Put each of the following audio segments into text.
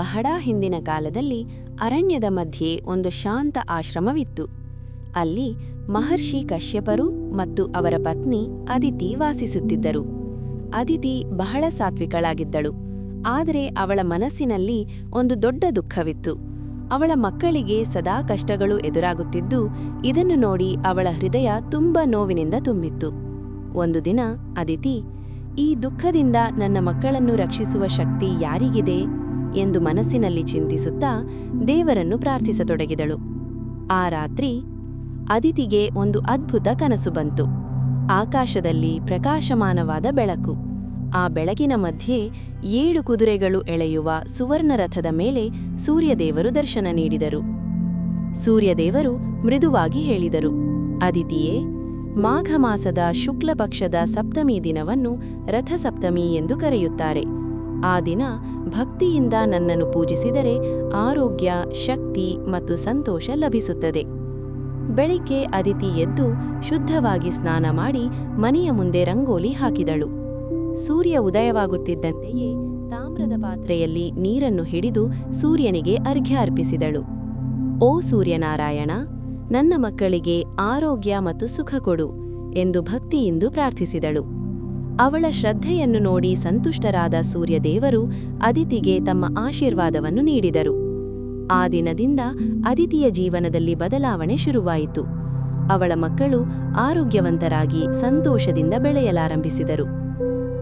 ಬಹಳ ಹಿಂದಿನ ಕಾಲದಲ್ಲಿ ಅರಣ್ಯದ ಮಧ್ಯೆ ಒಂದು ಶಾಂತ ಆಶ್ರಮವಿತ್ತು. ಅಲ್ಲಿ ಮಹರ್ಷಿ ಕಶ್ಯಪರು ಮತ್ತು ಅವರ ಪತ್ನಿ ಅದಿತಿ ವಾಸಿಸುತ್ತಿದ್ದರು. ಅದಿತಿ ಬಹಳ ಸಾತ್ವಿಕಳಾಗಿದ್ದಳು. ಆದರೆ ಅವಳ ಮನಸ್ಸಿನಲ್ಲಿ ಒಂದು ದೊಡ್ಡ ದುಃಖವಿತ್ತು. ಅವಳ ಮಕ್ಕಳಿಗೆ ಸದಾ ಕಷ್ಟಗಳು ಎದುರಾಗುತ್ತಿದ್ದು, ಇದನ್ನು ನೋಡಿ ಅವಳ ಹೃದಯ ತುಂಬ ನೋವಿನಿಂದ ತುಂಬಿತ್ತು. ಒಂದು ದಿನ ಅದಿತಿ, ಈ ದುಃಖದಿಂದ ನನ್ನ ಮಕ್ಕಳನ್ನು ರಕ್ಷಿಸುವ ಶಕ್ತಿ ಯಾರಿಗಿದೆ? ಎಂದು ಮನಸ್ಸಿನಲ್ಲಿ ಚಿಂತಿಸುತ್ತಾ ದೇವರನ್ನು ಪ್ರಾರ್ಥಿಸತೊಡಗಿದಳು. ಆ ರಾತ್ರಿ ಅದಿತಿಗೆ ಒಂದು ಅದ್ಭುತ ಕನಸು ಬಂತು. ಆಕಾಶದಲ್ಲಿ ಪ್ರಕಾಶಮಾನವಾದ ಬೆಳಕು. ಆ ಬೆಳಕಿನ ಮಧ್ಯೆ ಏಳು ಕುದುರೆಗಳು ಎಳೆಯುವ ಸುವರ್ಣರಥದ ಮೇಲೆ ಸೂರ್ಯದೇವರು ದರ್ಶನ ನೀಡಿದರು. ಸೂರ್ಯದೇವರು ಮೃದುವಾಗಿ ಹೇಳಿದರು, ಅದಿತಿಯೇ ಮಾಘ ಮಾಸದ ಶುಕ್ಲ ಸಪ್ತಮಿ ದಿನವನ್ನು ರಥಸಪ್ತಮಿ ಎಂದು ಕರೆಯುತ್ತಾರೆ. ಆ ದಿನ ಭಕ್ತಿಯಿಂದ ನನ್ನನ್ನು ಪೂಜಿಸಿದರೆ ಆರೋಗ್ಯ, ಶಕ್ತಿ ಮತ್ತು ಸಂತೋಷ ಲಭಿಸುತ್ತದೆ. ಬೆಳಿಗ್ಗೆ ಅದಿತಿ ಎದ್ದು ಶುದ್ಧವಾಗಿ ಸ್ನಾನ ಮಾಡಿ ಮನೆಯ ಮುಂದೆ ರಂಗೋಲಿ ಹಾಕಿದಳು. ಸೂರ್ಯ ಉದಯವಾಗುತ್ತಿದ್ದಂತೆಯೇ ತಾಮ್ರದ ಪಾತ್ರೆಯಲ್ಲಿ ನೀರನ್ನು ಹಿಡಿದು ಸೂರ್ಯನಿಗೆ ಅರ್ಘ್ಯ ಅರ್ಪಿಸಿದಳು. ಓ ಸೂರ್ಯನಾರಾಯಣ, ನನ್ನ ಮಕ್ಕಳಿಗೆ ಆರೋಗ್ಯ ಮತ್ತು ಸುಖ ಕೊಡು ಎಂದು ಭಕ್ತಿಯಿಂದ ಪ್ರಾರ್ಥಿಸಿದಳು. ಅವಳ ಶ್ರದ್ಧೆಯನ್ನು ನೋಡಿ ಸಂತುಷ್ಟರಾದ ಸೂರ್ಯದೇವರು ಅದಿತಿಗೆ ತಮ್ಮ ಆಶೀರ್ವಾದವನ್ನು ನೀಡಿದರು. ಆ ದಿನದಿಂದ ಅದಿತಿಯ ಜೀವನದಲ್ಲಿ ಬದಲಾವಣೆ ಶುರುವಾಯಿತು. ಅವಳ ಮಕ್ಕಳು ಆರೋಗ್ಯವಂತರಾಗಿ ಸಂತೋಷದಿಂದ ಬೆಳೆಯಲಾರಂಭಿಸಿದರು.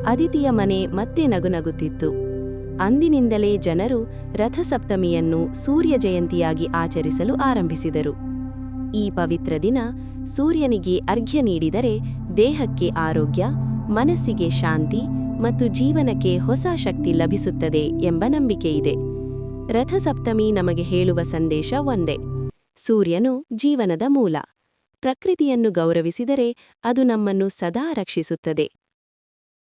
ಅದಿತಿಯ ಮನೆ ಮತ್ತೆ ನಗುನಗುತ್ತಿತ್ತು. ಅಂದಿನಿಂದಲೇ ಜನರು ರಥಸಪ್ತಮಿಯನ್ನು ಸೂರ್ಯ ಜಯಂತಿಯಾಗಿ ಆಚರಿಸಲು ಆರಂಭಿಸಿದರು. ಈ ಪವಿತ್ರ ದಿನ ಸೂರ್ಯನಿಗೆ ಅರ್ಘ್ಯ ನೀಡಿದರೆ ದೇಹಕ್ಕೆ ಆರೋಗ್ಯ ಮನಸ್ಸಿಗೆ ಶಾಂತಿ ಮತ್ತು ಜೀವನಕ್ಕೆ ಹೊಸ ಶಕ್ತಿ ಲಭಿಸುತ್ತದೆ ಎಂಬ ನಂಬಿಕೆಯಿದೆ. ರಥಸಪ್ತಮಿ ನಮಗೆ ಹೇಳುವ ಸಂದೇಶ ಒಂದೇ. ಸೂರ್ಯನು ಜೀವನದ ಮೂಲ. ಪ್ರಕೃತಿಯನ್ನು ಗೌರವಿಸಿದರೆ ಅದು ನಮ್ಮನ್ನು ಸದಾ ರಕ್ಷಿಸುತ್ತದೆ.